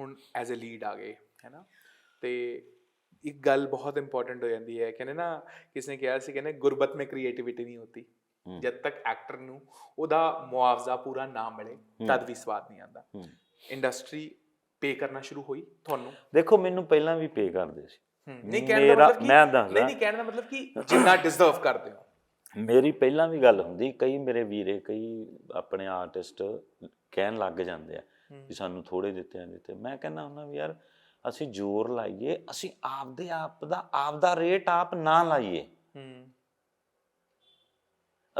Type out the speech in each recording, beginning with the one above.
ਹੁਣ as a lead ਆ ਗਏ ਹੈਨਾ ਤੇ ਇੱਕ ਗੱਲ ਬਹੁਤ ਇੰਪੋਰਟੈਂਟ ਹੋ ਜਾਂਦੀ ਹੈ ਕਹਿੰਦੇ ਨਾ ਕਿਸ ਨੇ ਕਿਹਾ ਸੀ ਕਹਿੰਦੇ ਗੁਰਬਤ ਮੇਂ ਕ੍ਰੀਏਟੀਵਿਟੀ ਨਹੀਂ ਹੁੰਦੀ। ਹੂੰ। ਜਦ ਤੱਕ ਐਕਟਰ ਨੂੰ ਉਹਦਾ ਮੁਆਵਜ਼ਾ ਪੂਰਾ ਨਾ ਮਿਲੇ ਤਦ ਵੀ ਸਵਾਦ ਨਹੀਂ ਆਉਂਦਾ। ਹੂੰ। ਇੰਡਸਟਰੀ ਪੇ ਕਰਨਾ ਸ਼ੁਰੂ ਹੋਈ ਤੁਹਾਨੂੰ? ਦੇਖੋ ਮੈਨੂੰ ਪਹਿਲਾਂ ਵੀ ਪੇ ਕਰਦੇ ਸੀ। ਨਹੀਂ ਕਹਿਣ ਦਾ ਮਤਲਬ ਕਿ ਮੈਂ ਦੱਸਦਾ। ਨਹੀਂ ਨਹੀਂ ਕਹਿਣ ਦਾ ਮਤਲਬ ਕਿ ਜਿੰਨਾ ਡਿਜ਼ਰਵ ਕਰਦੇ ਹੋ। ਮੇਰੀ ਪਹਿਲਾਂ ਵੀ ਗੱਲ ਹੁੰਦੀ ਕਈ ਮੇਰੇ ਵੀਰੇ ਕਈ ਆਪਣੇ ਆਰਟਿਸਟ ਕਹਿਣ ਲੱਗ ਜਾਂਦੇ ਆ। ਵੀ ਸਾਨੂੰ ਥੋੜੇ ਦਿੱਤੇ ਆ ਦਿੱਤੇ ਮੈਂ ਕਹਿੰਦਾ ਹੁੰਦਾ ਵੀ ਯਾਰ ਅਸੀਂ ਜ਼ੋਰ ਲਾਈਏ ਅਸੀਂ ਆਪਦੇ ਆਪ ਦਾ ਆਪਦਾ ਰੇਟ ਆਪ ਨਾ ਲਾਈਏ। ਹੂੰ।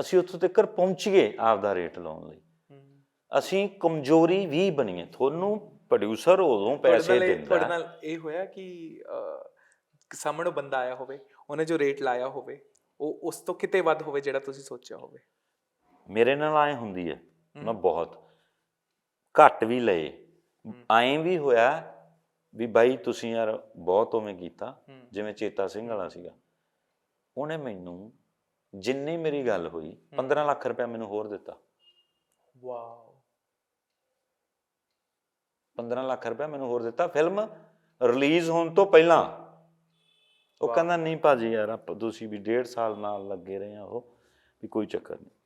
ਅਸੀਂ ਉੱਥੋਂ ਤੱਕ ਪਹੁੰਚੀਏ ਆਪਦਾ ਰੇਟ ਲਾਉਣ ਲਈ। ਅਸੀਂ ਕਮਜ਼ੋਰੀ ਵੀ ਬਣੀਏ। ਤੁਹਾਨੂੰ ਪ੍ਰੋਡਿਊਸਰ ਉਦੋਂ ਪੈਸੇ ਇਹ- ਤੁਹਾਡੇ ਦਿੰਦਾ ਨਾਲ ਇਹ ਹੋਇਆ ਕਿ ਸਾਹਮਣੇ ਬੰਦਾ ਆਇਆ ਹੋਵੇ ਉਹਨੇ ਜੋ ਰੇਟ ਲਾਇਆ ਹੋਵੇ ਉਹ ਉਸ ਤੋਂ ਕਿਤੇ ਵੱਧ ਹੋਵੇ ਜਿਹੜਾ ਤੁਸੀਂ ਸੋਚਿਆ ਹੋਵੇ? ਮੇਰੇ ਨਾਲ ਐ ਹੁੰਦੀ ਹੈ। ਮੈਂ ਬਹੁਤ ਘੱਟ ਵੀ ਲਏ। ਐਂ ਵੀ ਹੋਇਆ ਵੀ ਬਾਈ ਤੁਸੀਂ ਯਾਰ ਬਹੁਤ ਉਵੇਂ ਕੀਤਾ। ਜਿਵੇਂ ਚੇਤਾ ਸਿੰਘ ਵਾਲਾ ਸੀਗਾ। ਉਹਨੇ ਮੈਨੂੰ ਜਿੰਨੀ ਮੇਰੀ ਗੱਲ ਹੋਈ 15 ਲੱਖ ਰੁਪਏ ਮੈਨੂੰ ਹੋਰ ਦਿੱਤਾ। ਵਾਓ। 15 ਲੱਖ ਰੁਪਏ ਮੈਨੂੰ ਹੋਰ ਦਿੱਤਾ। ਫਿਲਮ ਰਿਲੀਜ਼ ਹੋਣ ਤੋਂ ਪਹਿਲਾਂ ਉਹ। ਕਹਿੰਦਾ ਨਹੀਂ ਭਾਜੀ ਯਾਰ ਆਪ ਤੁਸੀਂ ਵੀ ਡੇਢ ਸਾਲ ਨਾਲ ਲੱਗੇ ਰਹੇ ਆ ਉਹ ਵੀ ਕੋਈ ਚੱਕਰ ਨਹੀਂ।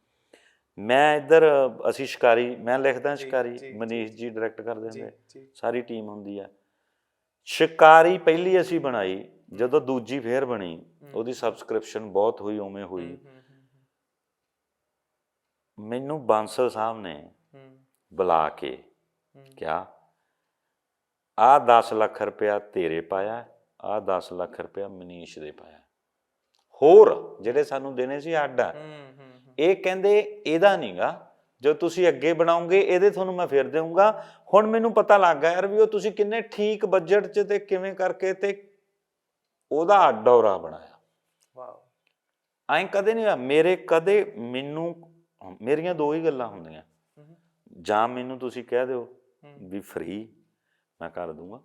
ਮੈਂ ਇੱਧਰ ਅਸੀਂ ਸ਼ਿਕਾਰੀ ਮੈਂ ਲਿਖਦਾ ਸ਼ਿਕਾਰੀ ਮਨੀਸ਼ ਜੀ ਡਾਇਰੈਕਟ ਕਰਦੇ ਹੁੰਦੇ ਸਾਰੀ ਟੀਮ ਹੁੰਦੀ ਆ। ਸ਼ਿਕਾਰੀ ਪਹਿਲੀ ਅਸੀਂ ਬਣਾਈ ਜਦੋਂ ਦੂਜੀ ਫੇਰ ਬਣੀ ਉਹਦੀ ਸਬਸਕ੍ਰਿਪਸ਼ਨ ਬਹੁਤ ਹੋਈ ਉਵੇਂ ਹੋਈ। ਮੈਨੂੰ ਬਾਂਸਲ ਸਾਹਿਬ ਨੇ ਬੁਲਾ ਕੇ ਕਿਹਾ ਆ 10 ਲੱਖ ਰੁਪਇਆ ਤੇਰੇ ਪਾਇਆ ਆ 10 ਲੱਖ ਰੁਪਇਆ ਮਨੀਸ਼ ਦੇ ਪਾਇਆ। ਹੋਰ ਜਿਹੜੇ ਸਾਨੂੰ ਦੇਣੇ ਸੀ ਅੱਡ ਆ। ਇਹ ਕਹਿੰਦੇ ਇਹਦਾ ਨਹੀਂਗਾ। ਜੋ ਤੁਸੀਂ ਅੱਗੇ ਬਣਾਉਂਗੇ ਇਹਦੇ ਤੁਹਾਨੂੰ ਮੈਂ ਫਿਰ ਦੇਵਾਂਗਾ ਹੁਣ ਮੈਨੂੰ ਪਤਾ ਲੱਗ ਗਿਆ ਯਾਰ ਵੀ ਉਹ ਤੁਸੀਂ ਕਿੰਨੇ ਠੀਕ ਬਜਟ 'ਚ ਤੇ ਕਿਵੇਂ ਕਰਕੇ ਤੇ ਉਹਦਾ ਅੱਡ ਔਰਾ ਬਣਾਇਆ। ਵਾਓ। ਐਂ ਕਦੇ ਨਹੀਂ ਮੇਰੇ ਕਦੇ ਮੈਨੂੰ ਮੇਰੀਆਂ ਦੋ ਹੀ ਗੱਲਾਂ ਹੁੰਦੀਆਂ। ਜਾਂ ਮੈਨੂੰ ਤੁਸੀਂ ਕਹਿ ਦਿਓ। ਵੀ ਫ੍ਰੀ ਮੈਂ ਕਰ ਦੂੰਗਾ।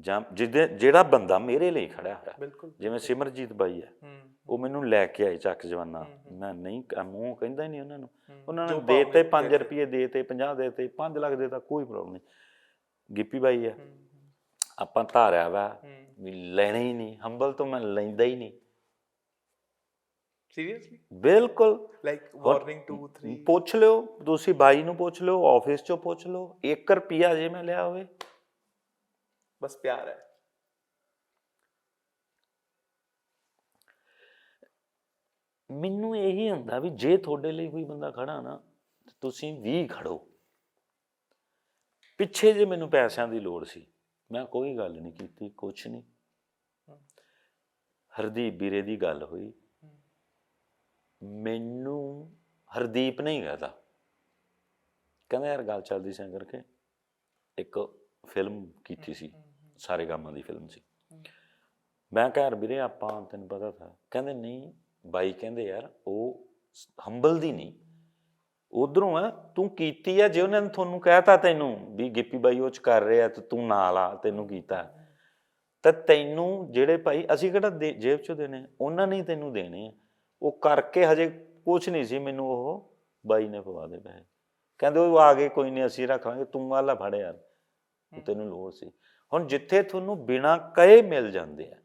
ਜਾਂ ਜਿਹਦੇ ਜਿਹੜਾ ਬੰਦਾ ਮੇਰੇ ਲਈ ਹੋਇਆ। ਬਿਲਕੁਲ। ਜਿਵੇਂ ਸਿਮਰਜੀਤ ਬਾਈ ਹੈ। ਹੂੰ, ਉਹ ਮੈਨੂੰ ਲੈ ਕੇ ਆਏ ਚੱਕ ਜਵਾਨਾ। ਹੂੰ, ਹੂੰ। ਮੈਂ ਨਹੀਂ ਮੂੰਹ ਕਹਿੰਦਾ ਹੀ ਨਹੀਂ ਉਹਨਾਂ ਨੂੰ। ਹੂੰ। ਉਹਨਾਂ ਨੇ ਦੇਤੇ ਨੇ 5 ਦੇ ਰੁਪਏ ਦੇਤੇ 50 ਦੇਤੇ 5 ਲੱਖ ਦੇਤਾ ਕੋਈ ਪ੍ਰੋਬਲਮ ਨਹੀਂ। ਗਿੱਪੀ ਬਾਈ ਹੈ। ਹੂੰ, ਹੂੰ, ਆਪਾਂ ਧਾਰਿਆ ਵਾ ਹੂੰ। ਵੀ ਲੈਣਾ ਹੀ ਨਹੀਂ। ਹੰਬਲ ਤੋਂ ਮੈਂ ਲੈਂਦਾ ਹੀ ਨਹੀਂ। ਸੀਰੀਅਸਲੀ ਬਿਲਕੁਲ। ਲਾਈਕ ਵਾਰਨਿੰਗ 2 3 ਪੁੱਛ ਲਿਓ। ਤੁਸੀਂ ਬਾਈ ਨੂੰ ਪੁੱਛ ਲਿਓ ਆਫਿਸ ਚੋਂ ਪੁੱਛ ਲਓ। 1 ਰੁਪਿਆ ਜੇ ਮੈਂ ਲਿਆ ਹੋਵੇ। ਬਸ ਪਿਆਰ ਹੈ ਮੈਨੂੰ ਇਹੀ ਹੁੰਦਾ ਵੀ ਜੇ ਤੁਹਾਡੇ ਲਈ ਕੋਈ ਬੰਦਾ ਖੜਾ ਨਾ ਤੁਸੀਂ ਵੀ ਖੜੋ। ਪਿੱਛੇ ਜੇ ਮੈਨੂੰ ਪੈਸਿਆਂ ਦੀ ਲੋੜ ਸੀ, ਮੈਂ ਕੋਈ ਗੱਲ ਨਹੀਂ ਕੀਤੀ, ਕੁਛ ਨਹੀਂ। ਹਰਦੀਪ ਵੀਰੇ ਦੀ ਗੱਲ ਹੋਈ। ਮੈਨੂੰ ਹਰਦੀਪ ਨਹੀਂ ਕਹਦਾ ਕਹਿੰਦਾ ਯਾਰ ਗੱਲ ਚੱਲਦੀ ਸੀ ਕਰਕੇ, ਇੱਕ ਫਿਲਮ ਕੀਤੀ ਸੀ। ਸਾਰੇ ਗਾਮਾਂ ਦੀ ਫਿਲਮ ਸੀ। ਮੈਂ ਕਿਹਾ ਯਾਰ ਵੀਰੇ ਆਪਾਂ ਤੈਨੂੰ ਪਤਾ ਥਾ ਕਹਿੰਦੇ ਨਹੀਂ। ਬਾਈ ਕਹਿੰਦੇ ਯਾਰ ਉਹ ਹੰਬਲ ਦੀ ਨਹੀਂ। ਉਧਰੋਂ ਆ ਤੂੰ ਕੀਤੀ ਆ ਜੇ ਉਹਨਾਂ ਨੇ ਤੁਹਾਨੂੰ ਕਹਿਤਾ ਤੈਨੂੰ ਵੀ ਗਿੱਪੀ ਬਾਈ ਉਹ ਚ ਕਰ ਰਿਹਾ ਤੇ ਤੂੰ ਨਾਲ ਆ ਤੈਨੂੰ ਕੀਤਾ ਤਾਂ ਤੈਨੂੰ ਜਿਹੜੇ ਭਾਈ ਅਸੀਂ ਕਿਹੜਾ ਜੇਬ ਚੋਂ ਦੇਣੇ ਉਹਨਾਂ ਨੇ ਤੈਨੂੰ ਦੇਣੇ ਆ। ਉਹ ਕਰਕੇ ਹਜੇ ਕੁਝ ਨਹੀਂ ਸੀ ਮੈਨੂੰ ਉਹ ਬਾਈ ਨੇ ਪਵਾ ਦੇ ਪੈਸੇ। ਕਹਿੰਦੇ ਉਹ ਆ ਗਏ ਕੋਈ ਨਹੀਂ ਅਸੀਂ ਰੱਖ ਲਾਂਗੇ। ਤੂੰ ਵਾਲਾ ਫੜ ਯਾਰ। ਤੈਨੂੰ ਲੋੜ ਸੀ। ਹੁਣ ਜਿੱਥੇ ਤੁਹਾਨੂੰ ਬਿਨਾ ਕਹੇ ਮਿਲ ਜਾਂਦੇ ਆ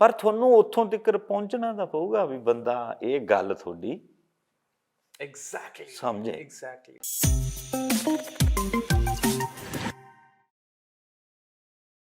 ਪਰ ਤੁਹਾਨੂੰ ਉੱਥੋਂ ਤੱਕ ਪਹੁੰਚਣਾ ਤਾਂ ਪਊਗਾ ਵੀ ਬੰਦਾ ਇਹ ਗੱਲ ਤੁਹਾਡੀ ਐਗਜ਼ੈਕਟਲੀ ਸਮਝੇ। ਐਗਜ਼ੈਕਟਲੀ